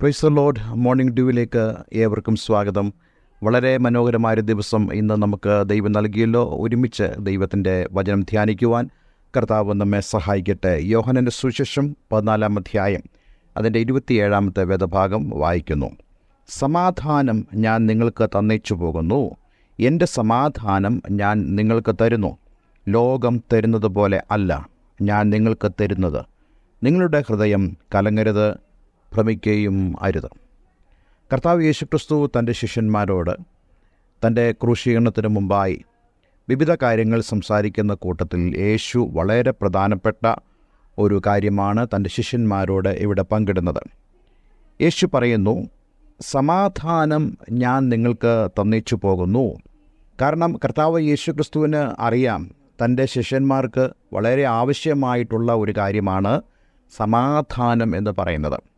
Price load morning ഡ്യൂവിലേക്ക് ഏവർക്കും സ്വാഗതം. വളരെ മനോഹരമായൊരു ദിവസം ഇന്ന് നമുക്ക് ദൈവം നൽകിയല്ലോ. ഒരുമിച്ച് ദൈവത്തിന്റെ വചനം ധ്യാനിക്കുവാൻ കർത്താവ് നമ്മെ സഹായിക്കട്ടെ. യോഹനന്റെ സുശേഷം പതിനാലാം അധ്യായം അതിന്റെ ഇരുപത്തിയേഴാമത്തെ വേദഭാഗം വായിക്കുന്നു. സമാധാനം ഞാൻ നിങ്ങൾക്ക് തന്നിച്ചു പോകുന്നു. എന്റെ സമാധാനം ഞാൻ നിങ്ങൾക്ക് തരുന്നു. ലോകം തരുന്നത് പോലെ അല്ല ഞാൻ നിങ്ങൾക്ക് തരുന്നത്. നിങ്ങളുടെ ഹൃദയം കലങ്ങരുത്. ഭ്രമിക്കുകയും അരുത് കർത്താവ് യേശുക്രിസ്തു തന്റെ ശിഷ്യന്മാരോട് തന്റെ ക്രൂശീകരണത്തിന് മുമ്പായി വിവിധ കാര്യങ്ങൾ സംസാരിക്കുന്ന കൂട്ടത്തിൽ യേശു വളരെ പ്രധാനപ്പെട്ട ഒരു കാര്യമാണ് തന്റെ ശിഷ്യന്മാരോട് ഇവിടെ പങ്കിടുന്നത്. യേശു പറയുന്നു സമാധാനം ഞാൻ നിങ്ങൾക്ക് തന്നിച്ചു പോകുന്നു. കാരണം കർത്താവ് യേശു ക്രിസ്തുവിന് അറിയാം തന്റെ ശിഷ്യന്മാർക്ക് വളരെ ആവശ്യമായിട്ടുള്ള ഒരു കാര്യമാണ് സമാധാനം എന്ന് പറയുന്നത്.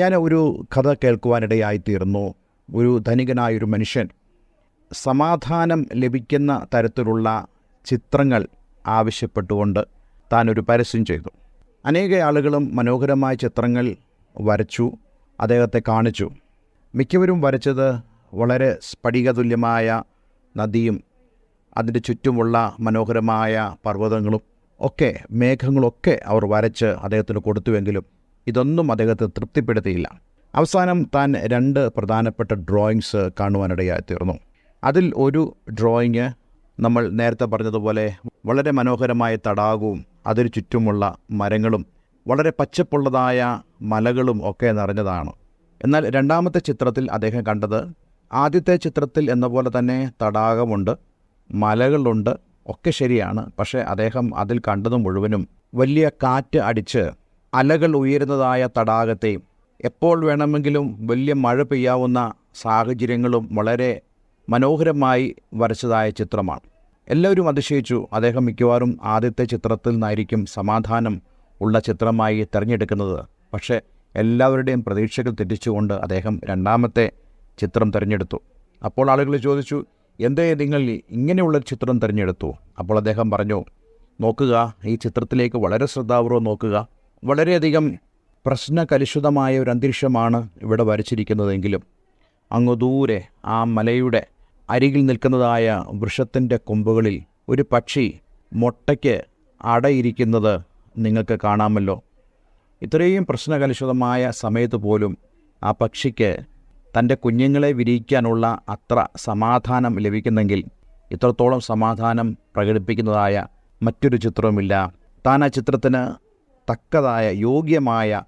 ഞാൻ ഒരു കഥ കേൾക്കുവാനിടയായിത്തീർന്നു. ഒരു ധനികനായൊരു മനുഷ്യൻ. സമാധാനം ലഭിക്കുന്ന തരത്തിലുള്ള ചിത്രങ്ങൾ ആവശ്യപ്പെട്ടുകൊണ്ട് താൻ ഒരു പരസ്യം ചെയ്തു. അനേക ആളുകളും മനോഹരമായ ചിത്രങ്ങൾ വരച്ചു അദ്ദേഹത്തെ കാണിച്ചു. മിക്കവരും വരച്ചത് വളരെ സ്ഫടികതുല്യമായ നദിയും അതിന്റെ ചുറ്റുമുള്ള മനോഹരമായ പർവതങ്ങളും ഒക്കെ മേഘങ്ങളൊക്കെ അവർ വരച്ച് അദ്ദേഹത്തിന് കൊടുത്തുവെങ്കിലും ഇതൊന്നും അദ്ദേഹത്തെ തൃപ്തിപ്പെടുത്തിയില്ല. അവസാനം താൻ രണ്ട് പ്രധാനപ്പെട്ട ഡ്രോയിങ്സ് കാണുവാനിടയായി തീർന്നു. അതിൽ ഒരു ഡ്രോയിങ് നമ്മൾ നേരത്തെ പറഞ്ഞതുപോലെ വളരെ മനോഹരമായ തടാകവും അതിന് ചുറ്റുമുള്ള മരങ്ങളും വളരെ പച്ചപ്പുള്ളതായ മലകളും ഒക്കെ നിറഞ്ഞതാണ്. എന്നാൽ രണ്ടാമത്തെ ചിത്രത്തിൽ അദ്ദേഹം കണ്ടത് ആദ്യത്തെ ചിത്രത്തിൽ എന്ന പോലെ തന്നെ തടാകമുണ്ട് മലകളുണ്ട് ഒക്കെ ശരിയാണ്. പക്ഷേ അദ്ദേഹം അതിൽ കണ്ടത് മുഴുവനും വലിയ കാറ്റ് അടിച്ച് അലകൾ ഉയരുന്നതായ തടാകത്തെയും എപ്പോൾ വേണമെങ്കിലും വലിയ മഴ പെയ്യാവുന്ന സാഹചര്യങ്ങളും വളരെ മനോഹരമായി വരച്ചതായ ചിത്രമാണ്. എല്ലാവരും അതിശയിച്ചു. അദ്ദേഹം മിക്കവാറും ആദ്യത്തെ ചിത്രത്തിൽ നിന്നായിരിക്കും സമാധാനം ഉള്ള ചിത്രമായി തിരഞ്ഞെടുക്കുന്നത്. പക്ഷേ എല്ലാവരുടെയും പ്രതീക്ഷകൾ തെറ്റിച്ചുകൊണ്ട് അദ്ദേഹം രണ്ടാമത്തെ ചിത്രം തിരഞ്ഞെടുത്തു. അപ്പോൾ ആളുകൾ ചോദിച്ചു എന്തേ നിങ്ങൾ ഇങ്ങനെയുള്ള ചിത്രം തിരഞ്ഞെടുത്തു? അപ്പോൾ അദ്ദേഹം പറഞ്ഞു നോക്കുക ഈ ചിത്രത്തിലേക്ക് വളരെ ശ്രദ്ധാപൂർവം നോക്കുക. വളരെയധികം പ്രശ്നകലുഷിതമായ ഒരു അന്തരീക്ഷമാണ് ഇവിടെ വരച്ചിരിക്കുന്നതെങ്കിലും അങ്ങ് ദൂരെ ആ മലയുടെ അരികിൽ നിൽക്കുന്നതായ വൃക്ഷത്തിന്റെ കൊമ്പുകളിൽ ഒരു പക്ഷി മുട്ടയ്ക്ക് അടയിരിക്കുന്നത് നിങ്ങൾക്ക് കാണാമല്ലോ. ഇത്രയും പ്രശ്നകലുഷിതമായ സമയത്ത് പോലും ആ പക്ഷിക്ക് തന്റെ കുഞ്ഞുങ്ങളെ വിരിയിക്കാനുള്ള അത്ര സമാധാനം ലഭിക്കുന്നെങ്കിൽ ഇത്രത്തോളം സമാധാനം പ്രകടിപ്പിക്കുന്നതായ മറ്റൊരു ചിത്രവുമില്ല. താൻ ആ ചിത്രത്തിന് തക്കതായ യോഗ്യമായ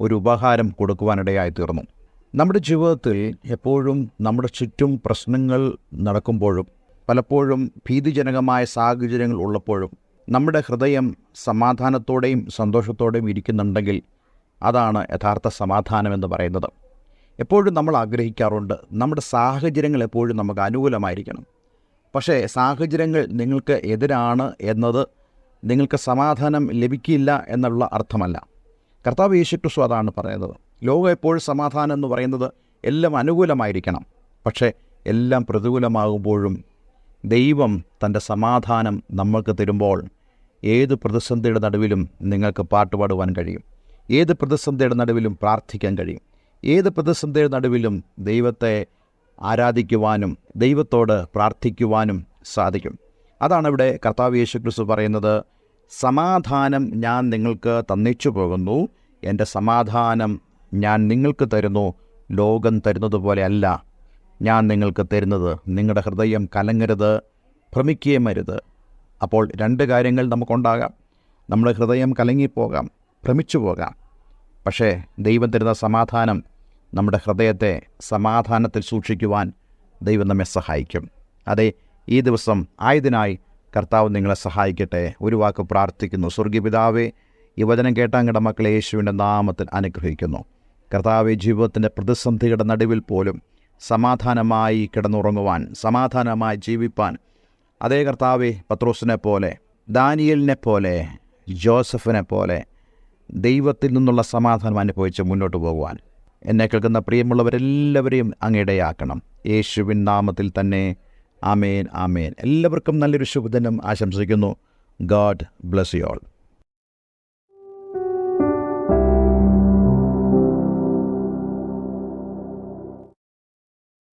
ഒരു ഉപഹാരം കൊടുക്കുവാനിടയായി തീർന്നു നമ്മുടെ ജീവിതത്തിൽ എപ്പോഴും നമ്മുടെ ചുറ്റും പ്രശ്നങ്ങൾ നടക്കുമ്പോഴും പലപ്പോഴും ഭീതിജനകമായ സാഹചര്യങ്ങൾ ഉള്ളപ്പോഴും നമ്മുടെ ഹൃദയം സമാധാനത്തോടെയും സന്തോഷത്തോടെയും ഇരിക്കുന്നുണ്ടെങ്കിൽ അതാണ് യഥാർത്ഥ സമാധാനം എന്ന് പറയുന്നത്. എപ്പോഴും നമ്മൾ ആഗ്രഹിക്കാറുണ്ട് നമ്മുടെ സാഹചര്യങ്ങൾ എപ്പോഴും നമുക്ക് അനുകൂലമായിരിക്കണം. പക്ഷേ സാഹചര്യങ്ങൾ നിങ്ങൾക്ക് എതിരാണ് എന്നത് നിങ്ങൾക്ക് സമാധാനം ലഭിക്കില്ല എന്നുള്ള അർത്ഥമല്ല. കർത്താവ് യേശുക്രിസ്തു അതാണ് പറയുന്നത്. ലോകം എപ്പോഴും സമാധാനം എന്ന് പറയുന്നത് എല്ലാം അനുകൂലമായിരിക്കണം. പക്ഷേ എല്ലാം പ്രതികൂലമാകുമ്പോഴും ദൈവം തന്റെ സമാധാനം നമ്മൾക്ക് തരുമ്പോൾ ഏത് പ്രതിസന്ധിയുടെ നടുവിലും നിങ്ങൾക്ക് പാട്ടുപാടുവാൻ കഴിയും. ഏത് പ്രതിസന്ധിയുടെ നടുവിലും പ്രാർത്ഥിക്കാൻ കഴിയും. ഏത് പ്രതിസന്ധിയുടെ നടുവിലും ദൈവത്തെ ആരാധിക്കുവാനും ദൈവത്തോട് പ്രാർത്ഥിക്കുവാനും സാധിക്കും. അതാണ് ഇവിടെ കർത്താവ് യേശു ക്രിസ്തു പറയുന്നത് സമാധാനം ഞാൻ നിങ്ങൾക്ക് തന്നിച്ചു പോകുന്നു. എന്റെ സമാധാനം ഞാൻ നിങ്ങൾക്ക് തരുന്നു. ലോകം തരുന്നത് പോലെ അല്ല. ഞാൻ നിങ്ങൾക്ക് തരുന്നത് നിങ്ങളുടെ ഹൃദയം കലങ്ങരുത് ഭ്രമിക്കുകയും അരുത്. അപ്പോൾ രണ്ട് കാര്യങ്ങൾ നമുക്കുണ്ടാകാം. നമ്മുടെ ഹൃദയം കലങ്ങിപ്പോകാം ഭ്രമിച്ചു പോകാം. പക്ഷേ ദൈവം തരുന്ന സമാധാനം നമ്മുടെ ഹൃദയത്തെ സമാധാനത്തിൽ സൂക്ഷിക്കുവാൻ ദൈവം നമ്മെ സഹായിക്കും. അതെ ഈ ദിവസം ആയതിനായി കർത്താവ് നിങ്ങളെ സഹായിക്കട്ടെ. ഒരു വാക്ക് പ്രാർത്ഥിക്കുന്നു. സ്വർഗീയപിതാവേ ഈ വചനം കേട്ട അങ്ങയുടെ മക്കളെ യേശുവിന്റെ നാമത്തിൽ അനുഗ്രഹിക്കുന്നു. കർത്താവ് ജീവിതത്തിന്റെ പ്രതിസന്ധിയുടെ നടുവിൽ പോലും സമാധാനമായി കിടന്നുറങ്ങുവാൻ സമാധാനമായി ജീവിപ്പാൻ. അതേ കർത്താവെ പത്രോസിനെ പോലെ ദാനിയലിനെ പോലെ ജോസഫിനെ പോലെ ദൈവത്തിൽ നിന്നുള്ള സമാധാനം അനുഭവിച്ച് മുന്നോട്ട് പോകുവാൻ. എന്നെ കേൾക്കുന്ന പ്രിയമുള്ളവരെല്ലാവരെയും അങ്ങയിടയാക്കണം യേശുവിൻ നാമത്തിൽ തന്നെ ആമേൻ ആമേൻ. എല്ലാവർക്കും നല്ലൊരു ശുഭദിനം ആശംസിക്കുന്നു. God bless you all